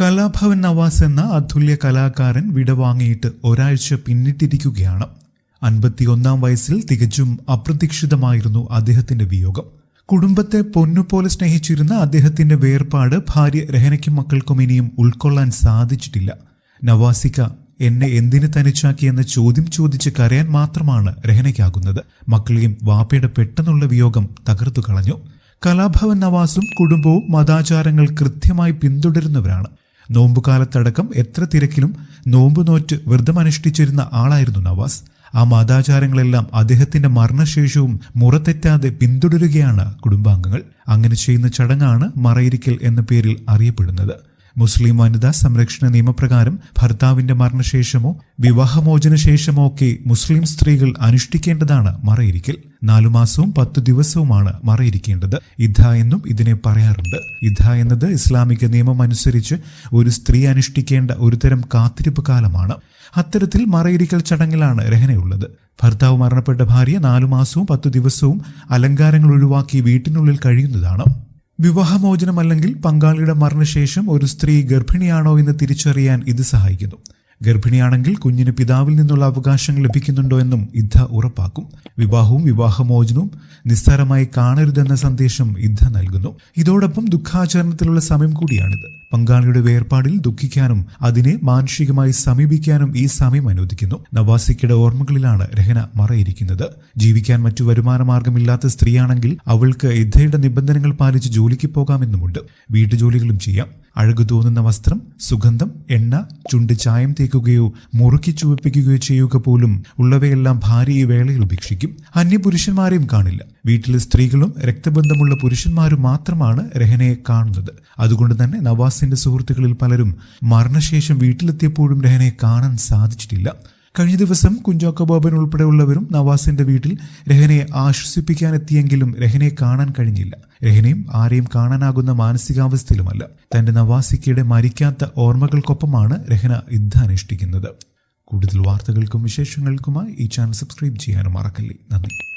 കലാഭവൻ നവാസ് എന്ന അതുല്യ കലാകാരൻ വിടവാങ്ങിയിട്ട് ഒരാഴ്ച പിന്നിട്ടിരിക്കുകയാണ്. അൻപത്തിയൊന്നാം വയസ്സിൽ തികച്ചും അപ്രതീക്ഷിതമായിരുന്നു അദ്ദേഹത്തിന്റെ വിയോഗം. കുടുംബത്തെ പൊന്നുപോലെ സ്നേഹിച്ചിരുന്ന അദ്ദേഹത്തിന്റെ വേർപാട് ഭാര്യ രഹനയ്ക്കും മക്കൾക്കും ഇനിയും ഉൾക്കൊള്ളാൻ സാധിച്ചിട്ടില്ല. നവാസിക്ക എന്നെ എന്തിനു തനിച്ചാക്കി എന്ന ചോദ്യം ചോദിച്ച് കരയാൻ മാത്രമാണ് രഹനയ്ക്കാകുന്നത്. മക്കളെയും വാപ്പയുടെ പെട്ടെന്നുള്ള വിയോഗം തകർത്തു കളഞ്ഞു. കലാഭവൻ നവാസും കുടുംബവും മതാചാരങ്ങൾ കൃത്യമായി പിന്തുടരുന്നവരാണ്. നോമ്പുകാലത്തടക്കം എത്ര തിരക്കിലും നോമ്പ് നോറ്റ് വ്രതമനുഷ്ഠിച്ചിരുന്ന ആളായിരുന്നു നവാസ്. ആ മതാചാരങ്ങളെല്ലാം അദ്ദേഹത്തിന്റെ മരണശേഷവും മുറത്തെറ്റാതെ പിന്തുടരുകയാണ് കുടുംബാംഗങ്ങൾ. അങ്ങനെ ചെയ്യുന്ന ചടങ്ങാണ് മറയിരിക്കൽ എന്ന പേരിൽ അറിയപ്പെടുന്നത്. മുസ്ലിം വനിതാ സംരക്ഷണ നിയമപ്രകാരം ഭർത്താവിന്റെ മരണശേഷമോ വിവാഹമോചനശേഷമോ ഒക്കെ മുസ്ലിം സ്ത്രീകൾ അനുഷ്ഠിക്കേണ്ടതാണ് മറയിരിക്കൽ. നാലു മാസവും പത്തു ദിവസവുമാണ് മറയിരിക്കേണ്ടത്. ഇദ്ധ എന്നും ഇതിനെ പറയാറുണ്ട്. ഇദ്ധ എന്നത് ഇസ്ലാമിക നിയമം അനുസരിച്ച് ഒരു സ്ത്രീ അനുഷ്ഠിക്കേണ്ട ഒരുതരം കാത്തിരിപ്പ് കാലമാണ്. അത്തരത്തിൽ മറയിരിക്കൽ ചടങ്ങിലാണ് രഹനയുള്ളത്. ഭർത്താവ് മരണപ്പെട്ട ഭാര്യ നാലു മാസവും പത്തു ദിവസവും അലങ്കാരങ്ങൾ ഒഴിവാക്കി വീട്ടിനുള്ളിൽ കഴിയുന്നതാണ്. വിവാഹമോചനം അല്ലെങ്കിൽ പങ്കാളിയുടെ മരണശേഷം ഒരു സ്ത്രീ ഗർഭിണിയാണോ എന്ന് തിരിച്ചറിയാൻ ഇത് സഹായിക്കുന്നു. ഗർഭിണിയാണെങ്കിൽ കുഞ്ഞിന് പിതാവിൽ നിന്നുള്ള അവകാശങ്ങൾ ലഭിക്കുന്നുണ്ടോ എന്നും ഇദ്ധ ഉറപ്പാക്കും. വിവാഹവും വിവാഹമോചനവും നിസ്സാരമായി കാണരുതെന്ന സന്ദേശം ഇദ്ധ നൽകുന്നു. ഇതോടൊപ്പം ദുഃഖാചരണത്തിലുള്ള സമയം കൂടിയാണിത്. പങ്കാളിയുടെ വേർപാടിൽ ദുഃഖിക്കാനും അതിനെ മാനുഷികമായി സമീപിക്കാനും ഈ സമയം അനുവദിക്കുന്നു. നവാസിക്കയുടെ ഓർമ്മകളിലാണ് രഹന മറയിരിക്കുന്നത്. ജീവിക്കാൻ മറ്റു വരുമാന മാർഗമില്ലാത്ത സ്ത്രീയാണെങ്കിൽ അവൾക്ക് ഇദ്ധയുടെ നിബന്ധനകൾ പാലിച്ച് ജോലിക്ക് പോകാമെന്നുമുണ്ട്. വീട്ടുജോലികളും ചെയ്യാം. അഴകു തോന്നുന്ന വസ്ത്രം സുഗന്ധം എണ്ണ ചുണ്ട് ചായം തേക്കുകയോ മുറുക്കി ചുവപ്പിക്കുകയോ ചെയ്യുക പോലും ഉള്ളവയെല്ലാം ഭാര്യ വേളയിൽ ഉപേക്ഷിക്കും. അന്യപുരുഷന്മാരെയും കാണില്ല. വീട്ടിലെ സ്ത്രീകളും രക്തബന്ധമുള്ള പുരുഷന്മാരും മാത്രമാണ് രഹനയെ കാണുന്നത്. അതുകൊണ്ട് തന്നെ നവാസിന്റെ സുഹൃത്തുക്കളിൽ പലരും മരണശേഷം വീട്ടിലെത്തിയപ്പോഴും രഹനയെ കാണാൻ സാധിച്ചിട്ടില്ല. കഴിഞ്ഞ ദിവസം കുഞ്ചാക്ക ബോബൻ ഉൾപ്പെടെയുള്ളവരും നവാസിന്റെ വീട്ടിൽ രഹനയെ ആശ്വസിപ്പിക്കാനെത്തിയെങ്കിലും രഹനയെ കാണാൻ കഴിഞ്ഞില്ല. രഹനയും ആരെയും കാണാനാകുന്ന മാനസികാവസ്ഥയിലുമല്ല. തന്റെ നവാസിക്കയുടെ മരിക്കാത്ത ഓർമ്മകൾക്കൊപ്പമാണ് രഹന യുദ്ധാനുഷ്ഠിക്കുന്നത്. കൂടുതൽ വാർത്തകൾക്കും വിശേഷങ്ങൾക്കുമായി ഈ ചാനൽ സബ്സ്ക്രൈബ് ചെയ്യാനും മറക്കല്ലേ. നന്ദി.